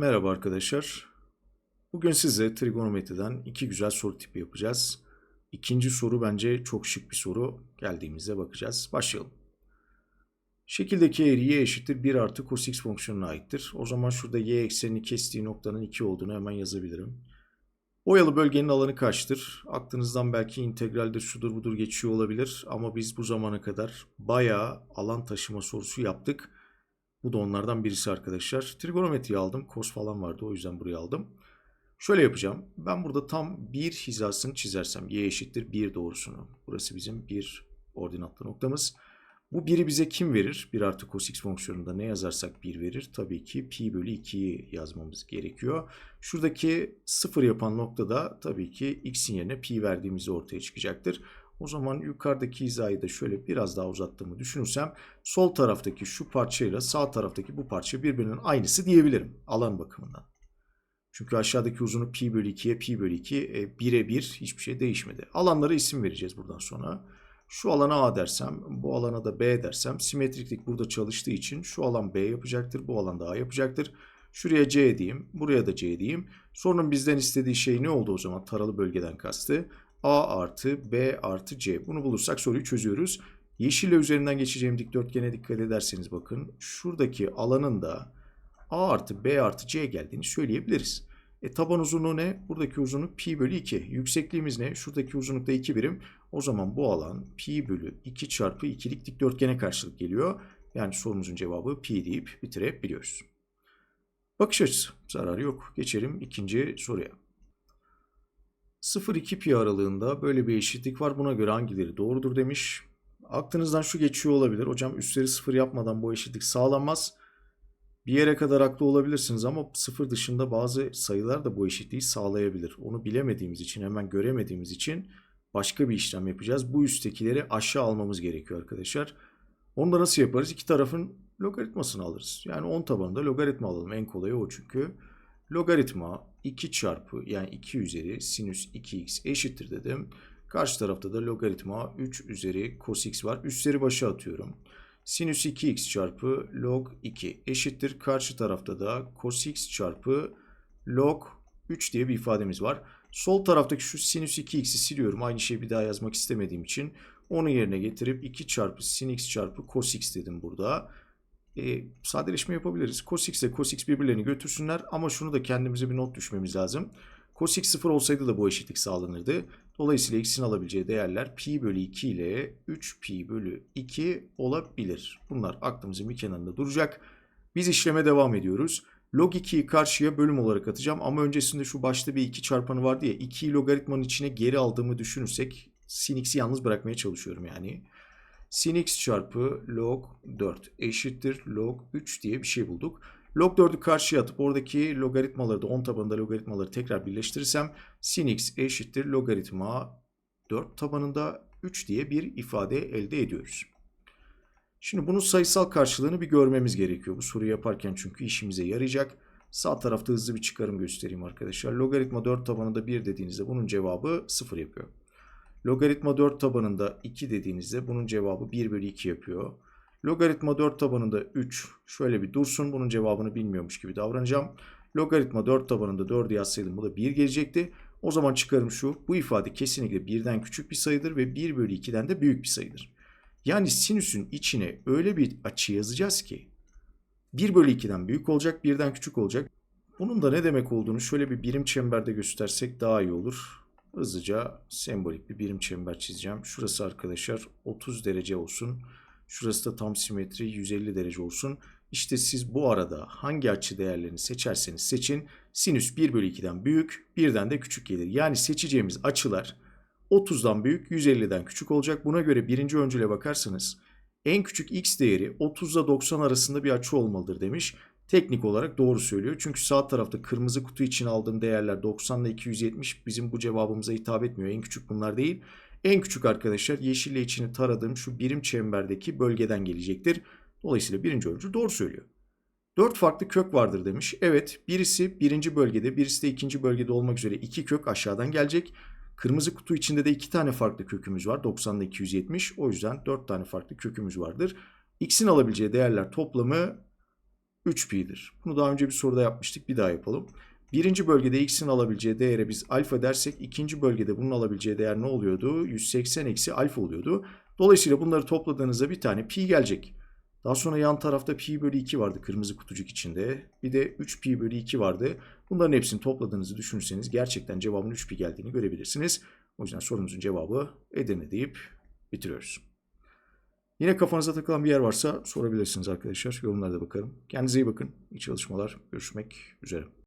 Merhaba arkadaşlar. Bugün size trigonometriden iki güzel soru tipi yapacağız. İkinci soru bence çok şık bir soru. Geldiğimizde bakacağız. Başlayalım. Şekildeki eğri y eşittir 1 artı cos x fonksiyonuna aittir. O zaman şurada y eksenini kestiği noktanın 2 olduğunu hemen yazabilirim. Boyalı bölgenin alanı kaçtır? Aklınızdan belki integralde şudur budur geçiyor olabilir ama biz bu zamana kadar bayağı alan taşıma sorusu yaptık. Bu da onlardan birisi arkadaşlar. Trigonometri aldım. Kos falan vardı o yüzden buraya aldım. Şöyle yapacağım. Ben burada tam bir hizasını çizersem y eşittir 1 doğrusunu. Burası bizim bir ordinatlı noktamız. Bu 1'i bize kim verir? 1 artı cos x fonksiyonunda ne yazarsak 1 verir. Tabii ki pi bölü 2'yi yazmamız gerekiyor. Şuradaki 0 yapan noktada tabii ki x'in yerine pi verdiğimizde ortaya çıkacaktır. O zaman yukarıdaki hizayı da şöyle biraz daha uzattığımı düşünürsem sol taraftaki şu parçayla sağ taraftaki bu parça birbirinin aynısı diyebilirim alan bakımından. Çünkü aşağıdaki uzunluk pi bölü 2'ye pi bölü 2 e, 1'e 1 hiçbir şey değişmedi. Alanlara isim vereceğiz buradan sonra. Şu alana A dersem, bu alana da B dersem simetriklik burada çalıştığı için şu alan B yapacaktır, bu alan da A yapacaktır. Şuraya C diyeyim, buraya da C diyeyim. Sorunun bizden istediği şey ne oldu o zaman? Taralı bölgeden kastı. A artı B artı C. Bunu bulursak soruyu çözüyoruz. Yeşille üzerinden geçeceğim dikdörtgene dikkat ederseniz bakın. Şuradaki alanın da A artı B artı C geldiğini söyleyebiliriz. E taban uzunluğu ne? Buradaki uzunluk pi bölü 2. Yüksekliğimiz ne? Şuradaki uzunluk da 2 birim. O zaman bu alan pi bölü 2 çarpı 2'lik dikdörtgene karşılık geliyor. Yani sorumuzun cevabı pi deyip bitirebiliyoruz. Bakış açısı. Zararı yok. Geçelim ikinci soruya. 0-2 pi aralığında böyle bir eşitlik var. Buna göre hangileri doğrudur demiş. Aklınızdan şu geçiyor olabilir. Hocam üstleri 0 yapmadan bu eşitlik sağlanmaz. Bir yere kadar haklı olabilirsiniz ama 0 dışında bazı sayılar da bu eşitliği sağlayabilir. Onu bilemediğimiz için, hemen göremediğimiz için başka bir işlem yapacağız. Bu üsttekileri aşağı almamız gerekiyor arkadaşlar. Onu da nasıl yaparız? İki tarafın logaritmasını alırız. Yani 10 tabanında logaritma alalım. En kolayı o çünkü. Logaritma 2 çarpı yani 2 üzeri sinüs 2x eşittir dedim. Karşı tarafta da logaritma 3 üzeri cos x var. Üstleri başa atıyorum. Sinüs 2x çarpı log 2 eşittir. Karşı tarafta da cos x çarpı log 3 diye bir ifademiz var. Sol taraftaki şu sinüs 2x'i siliyorum. Aynı şeyi bir daha yazmak istemediğim için. Onu yerine getirip 2 çarpı sin x çarpı cos x dedim burada e, sadeleşme yapabiliriz. Cos x ile cos x birbirlerini götürsünler ama şunu da kendimize bir not düşmemiz lazım. Cos x 0 olsaydı da bu eşitlik sağlanırdı. Dolayısıyla x'in alabileceği değerler pi bölü 2 ile 3 pi bölü 2 olabilir. Bunlar aklımızın bir kenarında duracak. Biz işleme devam ediyoruz. Log 2'yi karşıya bölüm olarak atacağım ama öncesinde şu başta bir 2 çarpanı vardı ya 2'yi logaritmanın içine geri aldığımı düşünürsek sin x'i yalnız bırakmaya çalışıyorum yani sin x çarpı log 4 eşittir log 3 diye bir şey bulduk. Log 4'ü karşıya atıp oradaki logaritmaları da 10 tabanında logaritmaları tekrar birleştirirsem sin x eşittir logaritma 4 tabanında 3 diye bir ifade elde ediyoruz. Şimdi bunun sayısal karşılığını bir görmemiz gerekiyor bu soruyu yaparken çünkü işimize yarayacak. Sağ tarafta hızlı bir çıkarım göstereyim arkadaşlar. Logaritma 4 tabanında 1 dediğinizde bunun cevabı 0 yapıyor. Logaritma 4 tabanında 2 dediğinizde bunun cevabı 1 bölü 2 yapıyor. Logaritma 4 tabanında 3 şöyle bir dursun. Bunun cevabını bilmiyormuş gibi davranacağım. Logaritma 4 tabanında 4'ü yazsaydım bu da 1 gelecekti. O zaman çıkarım şu. Bu ifade kesinlikle 1'den küçük bir sayıdır ve 1 bölü 2'den de büyük bir sayıdır. Yani sinüsün içine öyle bir açı yazacağız ki 1 bölü 2'den büyük olacak, 1'den küçük olacak. Bunun da ne demek olduğunu şöyle bir birim çemberde göstersek daha iyi olur. Hızlıca sembolik bir birim çember çizeceğim. Şurası arkadaşlar 30 derece olsun. Şurası da tam simetri 150 derece olsun. İşte siz bu arada hangi açı değerlerini seçerseniz seçin. Sinüs 1 bölü 2'den büyük, 1'den de küçük gelir. Yani seçeceğimiz açılar 30'dan büyük, 150'den küçük olacak. Buna göre birinci öncüle bakarsanız en küçük x değeri 30 ile 90 arasında bir açı olmalıdır demiş teknik olarak doğru söylüyor. Çünkü sağ tarafta kırmızı kutu için aldığım değerler 90 ile 270 bizim bu cevabımıza hitap etmiyor. En küçük bunlar değil. En küçük arkadaşlar yeşille içini taradığım şu birim çemberdeki bölgeden gelecektir. Dolayısıyla birinci öncü doğru söylüyor. Dört farklı kök vardır demiş. Evet birisi birinci bölgede birisi de ikinci bölgede olmak üzere iki kök aşağıdan gelecek. Kırmızı kutu içinde de iki tane farklı kökümüz var. 90 ile 270 o yüzden dört tane farklı kökümüz vardır. X'in alabileceği değerler toplamı 3pi'dir. Bunu daha önce bir soruda yapmıştık. Bir daha yapalım. Birinci bölgede x'in alabileceği değere biz alfa dersek ikinci bölgede bunun alabileceği değer ne oluyordu? 180 eksi alfa oluyordu. Dolayısıyla bunları topladığınızda bir tane pi gelecek. Daha sonra yan tarafta pi bölü 2 vardı kırmızı kutucuk içinde. Bir de 3 pi bölü 2 vardı. Bunların hepsini topladığınızı düşünürseniz gerçekten cevabın 3 pi geldiğini görebilirsiniz. O yüzden sorumuzun cevabı Edirne deyip bitiriyoruz. Yine kafanıza takılan bir yer varsa sorabilirsiniz arkadaşlar. Yorumlarda bakarım. Kendinize iyi bakın. İyi çalışmalar. Görüşmek üzere.